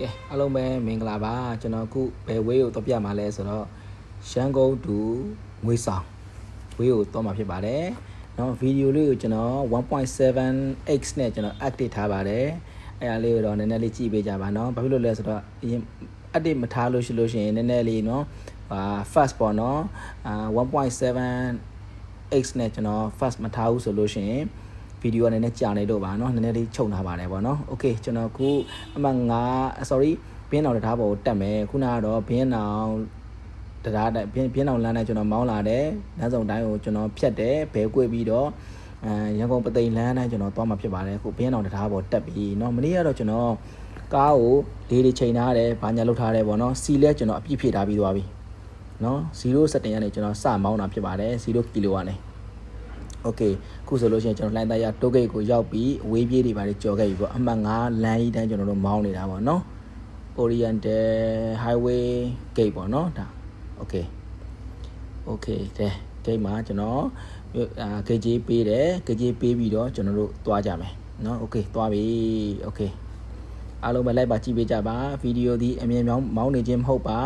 ကဲအားလုံးပဲမင်္ဂလာပါကျွန်တော်အခုဘယ်ဝေးကိုတော့ပြမှာလဲဆိုတော့ရှမ်းကုန်းတူငွေဆောင်ဝေးကိုတော့မှာဖြစ်ပါတယ်နော်ဗီဒီယိုလေးကိုကျွန်တော် 1.7x နဲ့ကျွန်တော် update ထားပါတယ်အဲအားလေးကိုတော့နည်းနည်းလေးကြည့်ပေးကြပါနော်ဘာဖြစ်လို့လဲဆိုတော့အရင် update မထားလို့ရှိလို့ရှိရင်နည်းနည်းလေးနော်အာ fast ပေါ့နော်အာ 1.7x နဲ့ကျွန်တော် fast မထားဘူးဆိုလို့ရှိရင် ဗီဒီယိုကနည်းနည်းကြာနေတော့ပါเนาะနည်းနည်းလေးချုပ်ထားပါတယ်ပေါ့เนาะโอเคကျွန်တော်ခုအမှ9 sorry ဘင်းအောင်တရားပေါ်ကိုတက်မယ်ခုနကတော့ဘင်းအောင်တရားတက်ဘင်းဘင်းအောင်လမ်းနဲ့ကျွန်တော်မောင်းလာတယ်လမ်းဆောင်တိုင်းကိုကျွန်တော်ဖြတ်တယ်ဘဲကွေ့ပြီးတော့အဲရန်ကုန်ပသိမ်လမ်းနဲ့ကျွန်တော်သွားမှာဖြစ်ပါတယ်ခုဘင်းအောင်တရားပေါ်တက်ပြီးเนาะမနေ့ကတော့ကျွန်တော်ကားကိုလေးလေးချိန်ထားတယ်ဘာညာလုပ်ထားတယ်ပေါ့เนาะစီလဲကျွန်တော်အပြည့်ဖြည့်ထားပြီးသွားပြီเนาะ0စက်တင်ကနေကျွန်တော်စမောင်းတာဖြစ်ပါတယ်0ကီလိုကနေ โอเคခုဆိုလို့ရှိရင်ကျွန်တော်လှိုင်းသားရတိုးဂိတ်ကိုရောက်ပြီးအဝေးပြေးတွေပါလေကြော်ခဲ့ပြီပေါ့အမှတ်9လမ်းကြီးတန်းကျွန်တော်တို့မောင်းနေတာပေါ့เนาะ Oriental Highway Gate ပေါ့เนาะဒါ Okay Okay တဲ့ gate မှာကျွန်တော်အာ gate ကြီးပေးတယ် gate ကြီးပေးပြီးတော့ကျွန်တော်တို့သွားကြမယ်เนาะ Okay သွားပြီ Okay အားလုံးပဲလိုက်ပါကြည့်ပေးကြပါဗီဒီယိုဒီအမြင်မောင်းမောင်းနေခြင်းမဟုတ်ပါ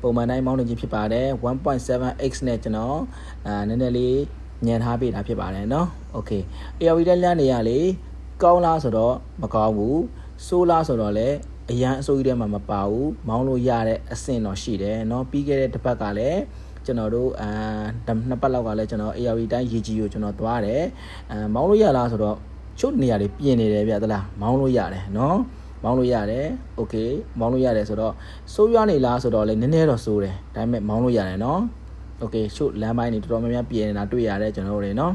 ပုံမှန်တိုင်းမောင်းနေခြင်းဖြစ်ပါတယ် 1.7x နဲ့ကျွန်တော်အာနည်းနည်းလေး ညံထားပေးတာဖြစ်ပါတယ်เนาะ Okay ARV တက်လမ်းနေရလေကောင်းလားဆိုတော့မကောင်းဘူးဆိုးလားဆိုတော့လည်းအရန်အစိုးရထဲမှာမပါဘူးမောင်းလို့ရတဲ့အဆင့်တော့ရှိတယ်เนาะပြီးခဲ့တဲ့တစ်ပတ်ကလည်းကျွန်တော်တို့အာနှစ်ပတ်လောက်ကလည်းကျွန်တော် ARV တိုင်းရေကြီးကိုကျွန်တော်သွားတယ်အဲမောင်းလို့ရလားဆိုတော့ချုပ်နေရာတွေပြင်နေတယ်ဗျသလားမောင်းလို့ရတယ်เนาะမောင်းလို့ရတယ်โอเคမောင်းလို့ရတယ်ဆိုတော့စိုးရွားနေလားဆိုတော့လည်းနည်းနည်းတော့စိုးတယ်ဒါပေမဲ့မောင်းလို့ရတယ်เนาะ โอเคချုပ်လမ်းပိုင်းတွေတော်တော်များများပြင်နေတာတွေ့ရတယ်ကျွန်တော်တို့တွေเนาะ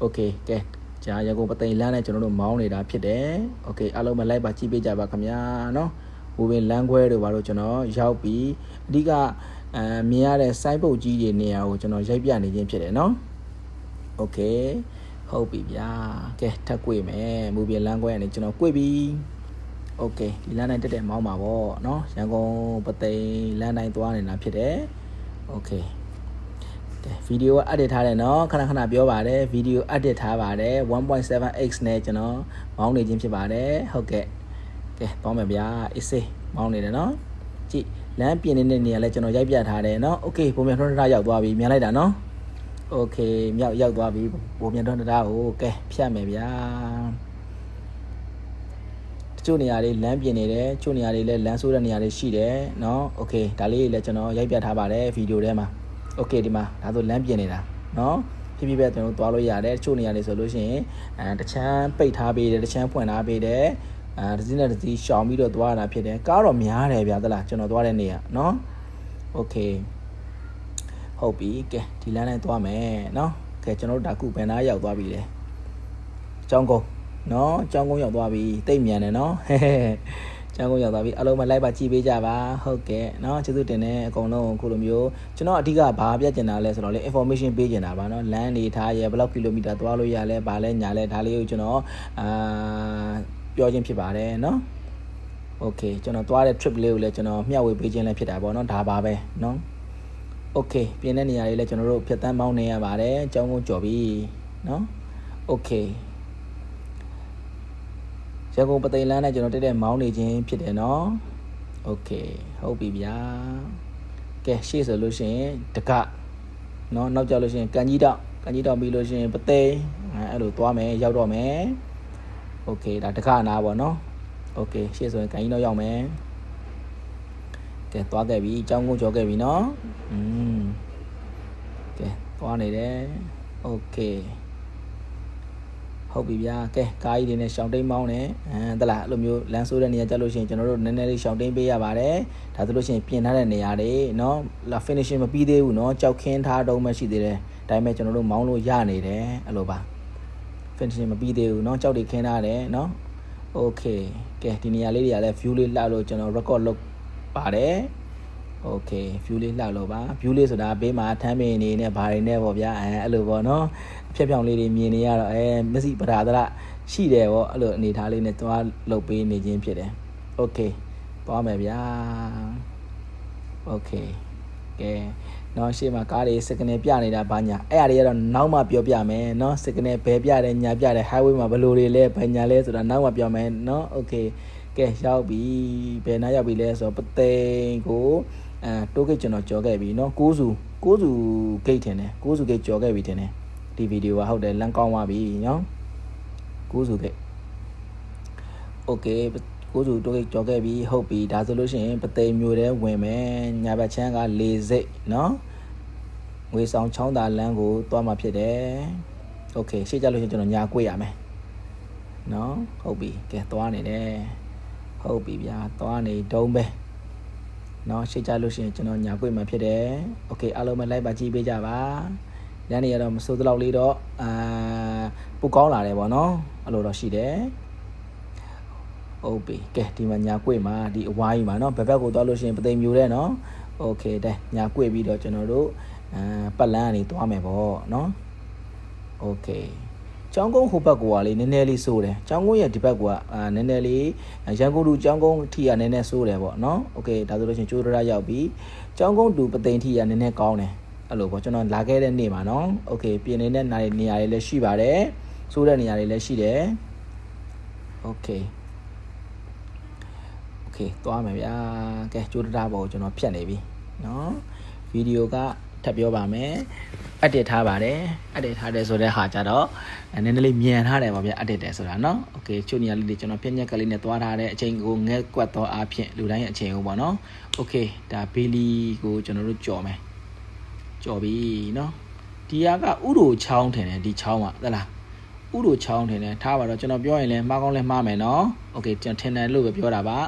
โอเคကဲဂျာရန်ကုန်ပသိမ်လမ်းနဲ့ကျွန်တော်တို့မောင်းနေတာဖြစ်တယ်โอเคအားလုံးပဲလိုက်ပါကြည့်ပေးကြပါခင်ဗျာเนาะဘူပင်လမ်းခွဲတို့ဘာလို့ကျွန်တော်ရောက်ပြီးအဓိကအဲမြင်ရတဲ့စိုင်းပုတ်ကြီးတွေနေရာကိုကျွန်တော်ရိုက်ပြနေခြင်းဖြစ်တယ်เนาะโอเคဟုတ်ပြီဗျာကဲထပ်꿰မယ်မူပြင်လမ်းခွဲကနေကျွန်တော်꿰ပြီးโอเคဒီလမ်းတိုင်းတက်တက်မောင်းပါဗောเนาะရန်ကုန်ပသိမ်လမ်းတိုင်းသွားနေတာဖြစ်တယ်โอเค ဗီဒီယို edit ထားတယ်เนาะခဏခဏပြောပါတယ်ဗီဒီယို edit ထားပါတယ် 1.7x နဲ့ကျွန်တော်မောင်းနေခြင်းဖြစ်ပါတယ်ဟုတ်ကဲ့ကဲပေါင်းမယ်ဗျာအေးစေးမောင်းနေတယ်เนาะကြည့်လမ်းပြင်နေတဲ့နေရာလဲကျွန်တော်ရိုက်ပြထားတယ်เนาะโอเคပုံမြန်ထွန်းထားရောက်သွားပြီမြန်လိုက်တာเนาะโอเคမြောက်ရောက်သွားပြီပုံမြန်ထွန်းထားကိုကဲဖြတ်မယ်ဗျာတချို့နေရာလေးလမ်းပြင်နေတယ်ချို့နေရာလေးလဲလမ်းဆိုးတဲ့နေရာလေးရှိတယ်เนาะโอเคဒါလေးလည်းကျွန်တော်ရိုက်ပြထားပါတယ်ဗီဒီယိုထဲမှာ โอเคဒီမှာဒါဆိုလမ်းပြင်နေတာเนาะဖြည်းဖြည်းပဲကျွန်တော်သွားလို့ရတယ်တချို့နေရာလေးဆိုလို့ရှိရင်အဲတချမ်းပိတ်ထားပေးတယ်တချမ်းဖွင့်ထားပေးတယ်အဲတစ်စီးနဲ့တစ်စီးရှောင်ပြီးတော့သွားတာဖြစ်တယ်ကားတော့များတယ်ဗျာသလားကျွန်တော်သွားတဲ့နေရာเนาะโอเคဟုတ်ပြီကဲဒီလမ်းနဲ့သွားမယ်เนาะကဲကျွန်တော်တို့ဒါကုဘယ်နာရောက်သွားပြီလဲကျောင်းကုန်းเนาะကျောင်းကုန်းရောက်သွားပြီတိတ်မြန်တယ်เนาะဟဲဟဲ ကျောင်းကုန်းရောက်သွားပြီအလုံးမလိုက်ပါကြည့်ပေးကြပါဟုတ်ကဲ့เนาะကျေးဇူးတင်တယ်အကုန်လုံးခုလိုမျိုးကျွန်တော်အဓိကဘာပြချင်တာလဲဆိုတော့လေ information ပေးချင်တာပါเนาะလမ်းနေထားရဘယ်လောက်ကီလိုမီတာသွားလို့ရလဲဘာလဲညာလဲဒါလေးကိုကျွန်တော်အာပြောခြင်းဖြစ်ပါတယ်เนาะโอเคကျွန်တော်သွားတဲ့ trip လေးကိုလည်းကျွန်တော်မျှဝေပေးခြင်းလည်းဖြစ်တာပေါ့เนาะဒါပါပဲเนาะโอเคပြင်းတဲ့နေရာလေးလည်းကျွန်တော်တို့ဖြတ်တန်းပေါင်းနေရပါတယ်အကြောင်းကိုကြော်ပြီးเนาะโอเค ရန်ကုန်ပသိမ်လမ်းနဲ့ကျွန်တော်တက်တဲ့မောင်းနေခြင်းဖြစ်တယ်เนาะโอเคဟုတ်ပြီဗျာကဲရှေ့ဆိုလို့ရှိရင်တကเนาะနောက်ကြလို့ရှိရင်ကန်ကြီးတောက်ကန်ကြီးတောက်ပြီးလို့ရှိရင်ပသိမ်အဲအဲ့လိုသွားမယ်ရောက်တော့မယ်โอเคဒါတကနာပေါ့เนาะโอเคရှေ့ဆိုရင်ကန်ကြီးတောက်ရောက်မယ်ကဲသွားခဲ့ပြီအကြောင်းကိုကြောခဲ့ပြီเนาะอืมကဲသွားနေတယ်โอเค ဟုတ်ပြီဗျာကဲကားကြီးတွေနဲ့ရှောင်းတိန်မောင်းနေအဲတလားအဲ့လိုမျိုးလမ်းဆိုးတဲ့နေရာကြလို့ရှိရင်ကျွန်တော်တို့နည်းနည်းလေးရှောင်းတိန်ပေးရပါတယ်ဒါဆိုလို့ရှိရင်ပြင်ထားတဲ့နေရာတွေเนาะလာ finishing မပြီးသေးဘူးเนาะကြောက်ခင်းထားတော့မှရှိသေးတယ်ဒါပေမဲ့ကျွန်တော်တို့မောင်းလို့ရနေတယ်အဲ့လိုပါ finishing မပြီးသေးဘူးเนาะကြောက်တွေခင်းထားတယ်เนาะ okay ကဲဒီနေရာလေးတွေကလည်း view လေးလှလို့ကျွန်တော် record လုပ်ပါတယ် โอเค view လေးလှလို့ပါ view လေးဆိုတာဘေးမှာထမ်းပင်နေနဲ့ဘာတွေနဲ့ပေါ့ဗျာအဲအဲ့လိုပေါ့နော်အဖြက်ဖြောင်လေးတွေမြင်နေရတော့အဲမျက်စိပဓာသရရှိတယ်ပေါ့အဲ့လိုအနေထားလေးနဲ့သွားလုပ်ပေးနေခြင်းဖြစ်တယ်โอเคသွားမယ်ဗျာโอเคကဲနော်ရှေ့မှာကားတွေစကနေပြနေတာဘာညာအဲ့အရာတွေကတော့နောက်မှပြောပြမယ်နော်စကနေဘယ်ပြတယ်ညာပြတယ် highway မှာဘယ်လိုတွေလဲဘာညာလဲဆိုတာနောက်မှပြောမယ်နော်โอเคက ကဲရောက်ပြီဘယ်နာရောက်ပြီလဲဆိုတော့ပသိမ်ကို အဲတိုးဂိတ်ကျွန်တော်ကြော်ခဲ့ပြီเนาะကိုးစုကိုးစုဂိတ်ထင်တယ်ကိုးစုဂိတ်ကြော်ခဲ့ပြီထင်တယ်ဒီဗီဒီယိုကဟုတ်တယ်လမ်းကောင်းသွားပြီเนาะကိုးစုဂိတ်โอเคကိုးစုတိုးဂိတ်ကြော်ခဲ့ပြီဟုတ်ပြီဒါဆိုလို့ရှိရင်ပသိမ်မျိုးတဲ့ဝင်မယ်ညာဘက်ချမ်းကလေစိတ်เนาะငွေဆောင်ချောင်းသာလမ်းကိုသွားမှာဖြစ်တယ်โอเคရှေ့ကြလို့ရှိရင်ကျွန်တော်ညာကွေ့ရမယ်เนาะဟုတ်ပြီကဲသွားနေတယ် ဟုတ်ပြီဗျာသွားနေတုံးပဲ เนาะရှေ့ကြလို့ရှိရင်ကျွန်တော်ညာကွေ့မှာဖြစ်တယ်โอเคအားလုံးပဲ like ပါကြည့်ပေးကြပါညနေရတော့မစိုးတော့လေးတော့အာပူကောင်းလာတယ်ဗောနော်အဲ့လိုတော့ရှိတယ်ဟုတ်ပြီကဲဒီမှာညာကွေ့မှာဒီအဝိုင်းမှာเนาะဘက်ဘက်ကိုသွားလို့ရှိရင်ပသိမ်မျိုးတဲ့เนาะโอเคတဲ့ညာကွေ့ပြီးတော့ကျွန်တော်တို့အာပတ်လန်းကနေသွားမယ်ဗောเนาะโอเค ကျောင်းကုန်းဟိုဘက်ကကလေးနည်းနည်းလေးစိုးတယ်ကျောင်းကုန်းရဲ့ဒီဘက်ကအာနည်းနည်းလေးရန်ကုန်လူကျောင်းကုန်းထီကနည်းနည်းစိုးတယ်ပေါ့နော်โอเคဒါဆိုလို့ချင်းကျိုးရရရောက်ပြီကျောင်းကုန်းတူပသိမ်ထီကနည်းနည်းကောင်းတယ်အဲ့လိုပေါ့ကျွန်တော်လာခဲ့တဲ့နေ့မှာနော်โอเคပြင်နေတဲ့နေရာနေရာတွေလည်းရှိပါတယ်စိုးတဲ့နေရာတွေလည်းရှိတယ်โอเคโอเคသွားမယ်ဗျာကဲကျိုးရတာပေါ့ကိုကျွန်တော်ဖြတ်နေပြီနော်ဗီဒီယိုက ထပ်ပြောပါမယ်အတက်ထားပါတယ်အတက်ထားတယ်ဆိုတဲ့ဟာကြတော့နည်းနည်းလေးမြန်ထားတယ်ပါဗျအတက်တယ်ဆိုတာเนาะโอเคချို့နေရာလေးတွေကျွန်တော်ပြည့်ညက်ကလေးနဲ့သွားထားတဲ့အချိန်ကိုငဲကွက်တော့အားဖြင့်လူတိုင်းရဲ့အချိန်ကိုပေါ့နော်โอเคဒါဘေလီကိုကျွန်တော်တို့ကြော်မယ်ကြော်ပြီเนาะဒီဟာကဥရိုချောင်းထင်တယ်ဒီချောင်းကသလားဥရိုချောင်းထင်တယ်ထားပါတော့ကျွန်တော်ပြောရင်လည်းမှားကောင်းလည်းမှားမယ်เนาะโอเคကျွန်တော်ထင်တယ်လို့ပဲပြောတာပါ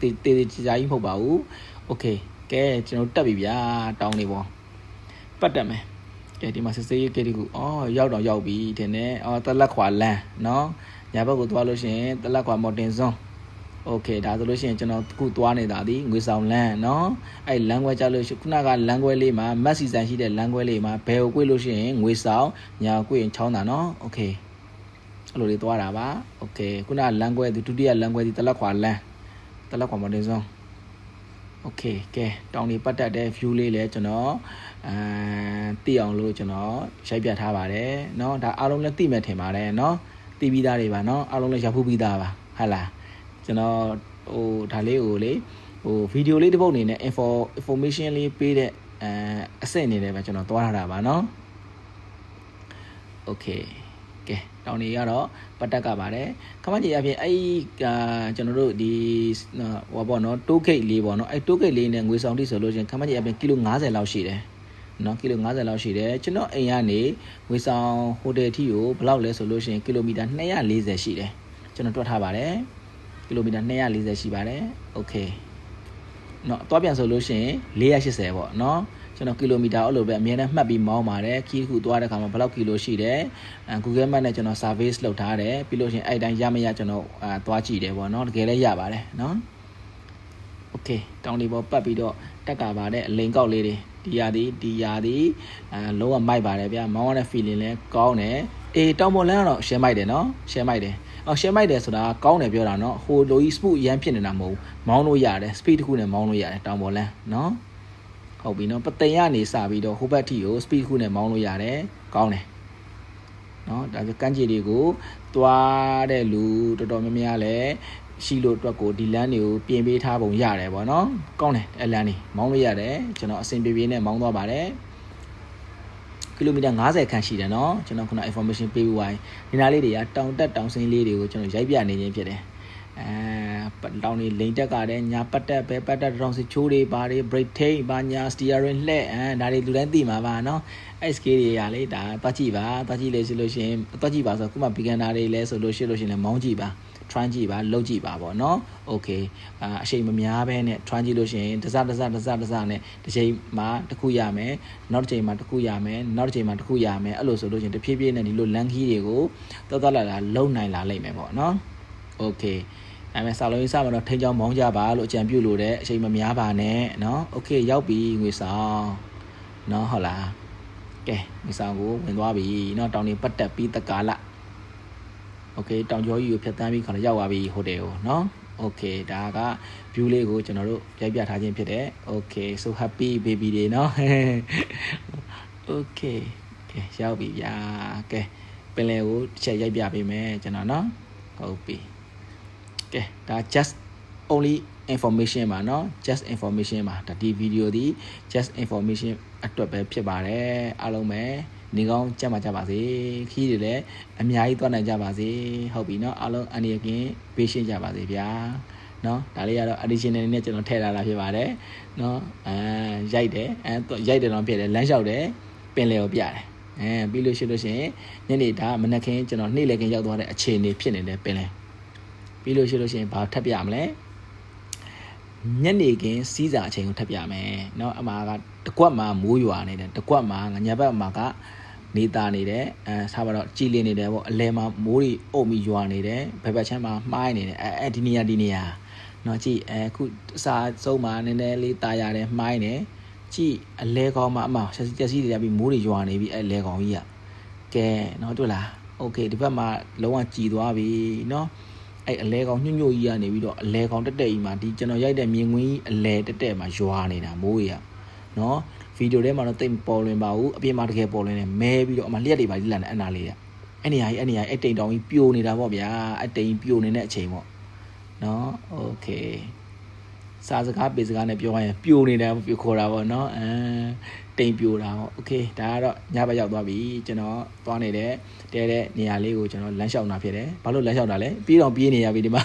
တေးတေးကြကြီးမဟုတ်ပါဘူးโอเคကဲကျွန်တော်တက်ပြီဗျာတောင်းနေပေါ့ ပတ်တက်မယ်ကဲဒီမှာစစ်စေးရေးကလေးကိုအော်ရောက်တော့ရောက်ပြီထင်တယ်အော်တလက်ခွာလန်းနော်ညာဘက်ကိုသွားလို့ရှိရင်တလက်ခွာမော်တင်စွန်းโอเคဒါဆိုလို့ရှိရင်ကျွန်တော်အခုသွားနေတာဒီငွေဆောင်လန်းเนาะအဲ့လမ်းခွဲကြလို့ရှိခုနကလမ်းခွဲလေးမှာမက်ဆီဆန်ရှိတဲ့လမ်းခွဲလေးမှာဘယ်ကို꿰လို့ရှိရင်ငွေဆောင်ညာ꿰ရင်ချောင်းတာเนาะโอเคအဲ့လိုလေးသွားတာပါโอเคခုနကလမ်းခွဲဒီဒုတိယလမ်းခွဲဒီတလက်ခွာလန်းတလက်ခွာမော်တင်စွ န်းโอเคကဲတောင်ဒီပတ်တက်တဲ့ view လေးလည်းကျွန်တော်အဲသိအောင်လို့ကျွန်တော်ရိုက်ပြထားပါတယ်เนาะဒါအားလုံးလည်းသိမယ်ထင်ပါတယ်เนาะသိပြီးသားတွေပါเนาะအားလုံးလည်းရောက်ဖို့ပြီးသားပါဟုတ်လားကျွန်တော်ဟိုဒါလေးကိုလေဟိုဗီဒီယိုလေးတစ်ပုဒ်အနေနဲ့ info information လေးပေးတဲ့အဲအဆင့်အနေနဲ့ပဲကျွန်တော်သွားထားတာပါเนาะ okay ကဲတောင်နေရတော့ပတ်တက်ကပါတယ်ခမကြီးအပြင်အဲ့အာကျွန်တော်တို့ဒီဟောပေါ့နော်တိုးဂိတ်လေးပေါ့နော်အဲ့တိုးဂိတ်လေးနဲ့ငွေဆောင်တိဆိုလို့ချင်းခမကြီးအပြင်ကီလို90လောက်ရှိတယ်နော်ကီလို90လောက်ရှိတယ်ကျွန်တော်အိမ်ကနေငွေဆောင်ဟိုတယ်ထီကိုဘယ်လောက်လဲဆိုလို့ရှိရင်ကီလိုမီတာ240ရှိတယ်ကျွန်တော်တွက်ထားပါတယ်ကီလိုမီတာ240ရှိပါတယ်โอเคနော်တော့ပြန်ဆိုလို့ရှိရင်480ပေါ့နော် ကျွန်တော်ကီလိုမီတာအဲ့လိုပဲအမြဲတမ်းမှတ်ပြီးမောင်းပါတယ်ခီးခုသွားတဲ့ခါမှာဘယ်လောက်ကီလိုရှိတယ်အဲ Google Map နဲ့ကျွန်တော် service လုပ်ထားတယ်ပြီးလို့ရှိရင်အဲ့တိုင်းရမရကျွန်တော်အာသွားကြည့်တယ်ပေါ့နော်တကယ်လည်းရပါတယ်နော် Okay တောင်းဒီပေါ်ပတ်ပြီးတော့တက်ကပါတဲ့အလိန်ကောက်လေးတွေဒီရာဒီဒီရာဒီအဲလုံးဝမိုက်ပါတယ်ဗျာမောင်းရတဲ့ feeling လဲကောင်းတယ်အေးတောင်ပေါ်လန်းကတော့ share မိုက်တယ်နော် share မိုက်တယ်အော် share မိုက်တယ်ဆိုတာကောင်းတယ်ပြောတာနော်ဟိုလိုကြီး smooth ရမ်းဖြစ်နေတာမဟုတ်ဘူးမောင်းလို့ရတယ် speed တစ်ခုနဲ့မောင်းလို့ရတယ်တောင်ပေါ်လန်းနော် ဟုတ်ပြီနော်ပသိမ်ကနေစပြီးတော့ဟိုဘက်ထိကို speed ခုနဲ့မောင်းလို့ရတယ်ကောင်းတယ်နော်ဒါဆိုကန်းကြီးတွေကိုသွားတဲ့လူတော်တော်များများလည်းရှိလို့အတွက်ကိုဒီလမ်းတွေကိုပြင်ပေးထားပုံရတယ်ပေါ့နော်ကောင်းတယ်အဲလမ်းတွေမောင်းလို့ရတယ်ကျွန်တော်အဆင်ပြေပြေနဲ့မောင်းသွားပါတယ်ကီလိုမီတာ90ခန့်ရှိတယ်เนาะကျွန်တော်ခုန information ပေးပြီးဝိုင်းဒီနားလေးတွေကတောင်တက်တောင်ဆင်းလေးတွေကိုကျွန်တော်ရိုက်ပြနေခြင်းဖြစ်တယ် အဲတောင်းနေလိန်တက်ကတဲ့ညာပတ်တက်ပဲပတ်တက်တောင်းစီချိုးတွေဘာတွေ brake tape ဘာညာ steering လှည့်အဲဒါတွေလူတိုင်းသိမှာပါနော် SK တွေရာလေဒါတွားကြည့်ပါတွားကြည့်လေဆိုလို့ရှင်တွားကြည့်ပါဆိုခုမှ beginner တွေလဲဆိုလို့ရှိလို့ရှင်လဲမောင်းကြည့်ပါ try ကြည့်ပါလုပ်ကြည့်ပါပေါ့နော် okay အာအချိန်မများပဲနဲ့ try ကြည့်လို့ရှိရင်တစ်စတစ်စတစ်စတစ်စနဲ့တစ်ချိန်မှာတစ်ခုရမယ်နောက်တစ်ချိန်မှာတစ်ခုရမယ်နောက်တစ်ချိန်မှာတစ်ခုရမယ်အဲ့လိုဆိုလို့ရှိရင်တစ်ဖြည်းဖြည်းနဲ့ဒီလို length key တွေကိုတော်တော်လာလာလုံနိုင်လာလိမ့်မယ်ပေါ့နော် okay าะ okay အဲမဲ့စာလုံးရေးစမှာတော့ထိန်းချောင်းမောင်းကြပါလို့အကြံပြုလို့တဲ့အချိန်မများပါနဲ့เนาะ okay ရောက်ပြီငွေဆောင်เนาะဟုတ်လားကဲငွေဆောင်ကိုဝင်သွားပြီเนาะတောင်းနေပတ်တက်ပြီးတကာလโอเคတောင်ကျော်ကြီးကိုဖြတ်တန်းပြီးခါရောက်သွားပြီဟိုတယ်ကိုเนาะโอเคဒါက view လေးကိုကျွန်တော်တို့ရိုက်ပြထားခြင်းဖြစ်တယ်โอเค so happy baby တွေเนาะโอเคကဲရောက်ပြီဗျာကဲပင်လယ်ကိုတစ်ချက်ရိုက်ပြပေးမယ်ကျွန်တော်เนาะဟုတ်ပြီ ကဲဒါ just only information ပါเนาะ just information ပါဒါဒီ video ဒီ just information အတွက်ပဲဖြစ်ပါတယ်အားလုံးပဲနေကောင်းကြက်မှာကြပါစေခီးတွေလည်းအများကြီးသွားနိုင်ကြပါစေဟုတ်ပြီเนาะအားလုံးအနေနဲ့ကင်းပေးရှင်းကြပါစေဗျာเนาะဒါလေးကတော့ additional နဲ့ကျွန်တော်ထည့်ထားတာဖြစ်ပါတယ်เนาะအဲရိုက်တယ်အဲရိုက်တယ်တော့ဖြစ်တယ်လမ်းလျှောက်တယ်ပင်လယ်ကိုပြတယ်အဲပြီးလို့ရှိလို့ရှိရင်ညနေဒါမနက်ခင်းကျွန်တော်နေ့လည်ခင်းရောက်သွားတဲ့အခြေအနေဖြစ်နေတယ်ပင်လယ် ပြီးလို့ရှိလို့ရှိရင်ဘာထပ်ပြမလဲ ညနေခင်းစီးစာအချိန်ကိုထပ်ပြမယ်เนาะအမှားကတကွက်မှာမိုးရွာနေတယ်တကွက်မှာညဘက်မှာကနေတာနေတယ်အဲဆာပါတော့ကြည်လင်နေတယ်ပေါ့အလဲမှာမိုးတွေအုပ်ပြီးရွာနေတယ်ဘယ်ဘက်ချမ်းမှာမှားနေတယ်အဲအဲဒီနေရာဒီနေရာเนาะကြည်အဲခုအစာစုံမှာနည်းနည်းလေးตายရတယ်မှားနေကြည်အလဲကောင်းမှာအမှားချက်စီချက်စီတွေရပြီးမိုးတွေရွာနေပြီအဲလဲကောင်းကြီးอ่ะကဲเนาะတွေ့လားโอเคဒီဘက်မှာလုံးဝကြည်သွားပြီเนาะ အဲ့အလဲကောင်ညွန့်ညွန့်ကြီးကနေပြီးတော့အလဲကောင်တက်တက်ကြီးမှာဒီကျွန်တော်ရိုက်တဲ့မြင်ကွင်းကြီးအလဲတက်တက်မှာရွာနေတာမိုးကြီးอ่ะเนาะဗီဒီယိုထဲမှာတော့တိတ်ပေါ်လွင်ပါဘူးအပြင်မှာတကယ်ပေါ်လွင်နေမဲပြီးတော့အမလျက်တွေပါလိလန်တဲ့အနာလေးอ่ะအဲ့နေရာကြီးအဲ့နေရာကြီးအဲ့တိမ်တောင်ကြီးပြိုနေတာပေါ့ဗျာအဲ့တိမ်ပြိုနေတဲ့အချိန်ပေါ့เนาะโอเคစာစကားပေစကားနဲ့ပြောရရင်ပြိုနေတာပြိုခေါ်တာပေါ့เนาะအဲ တိမ်ပြိုတာပေါ့โอเคဒါကတော့ညဘက်ရောက်သွားပြီကျွန်တော်သွားနေတဲ့တဲတဲ့နေရာလေးကိုကျွန်တော်လမ်းလျှောက်တာဖြစ်တယ်ဘာလို့လမ်းလျှောက်တာလဲပြေးတော့ပြေးနေရပြီဒီမှာ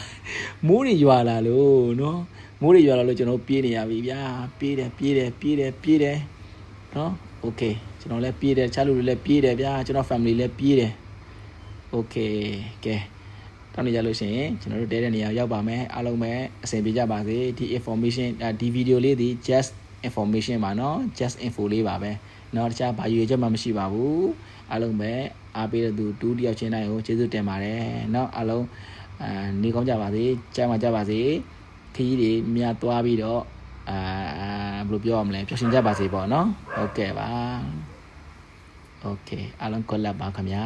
မိုးတွေရွာလာလို့နော်မိုးတွေရွာလာလို့ကျွန်တော်ပြေးနေရပြီဗျာပြေးတယ်ပြေးတယ်ပြေးတယ်ပြေးတယ်နော်โอเคကျွန်တော်လည်းပြေးတယ်ချားလူတွေလည်းပြေးတယ်ဗျာကျွန်တော် family လည်းပြေးတယ်โอเคကဲတောင်းနေကြလို့ရှိရင်ကျွန်တော်တို့တဲတဲ့နေရာရောက်ပါမယ်အားလုံးပဲအဆင်ပြေကြပါစေဒီ information ဒီ video လေးဒီ just information ပါနော် just info လေးပါပဲเนาะတခြားဘာရွေချက်မှမရှိပါဘူးအားလုံးပဲအားပေးတဲ့သူတူတယောက်ချင်းတိုင်းကိုကျေးဇူးတင်ပါတယ်เนาะအားလုံးအာနေကောင်းကြပါစေကြားမှာကြပါစေခရီးတွေမြတ်သွားပြီးတော့အာဘယ်လိုပြောရမလဲပျော်ရွှင်ကြပါစေပေါ့เนาะဟုတ်ကဲ့ပါโอเคအားလုံးကောလပ်ပါခင်ဗျာ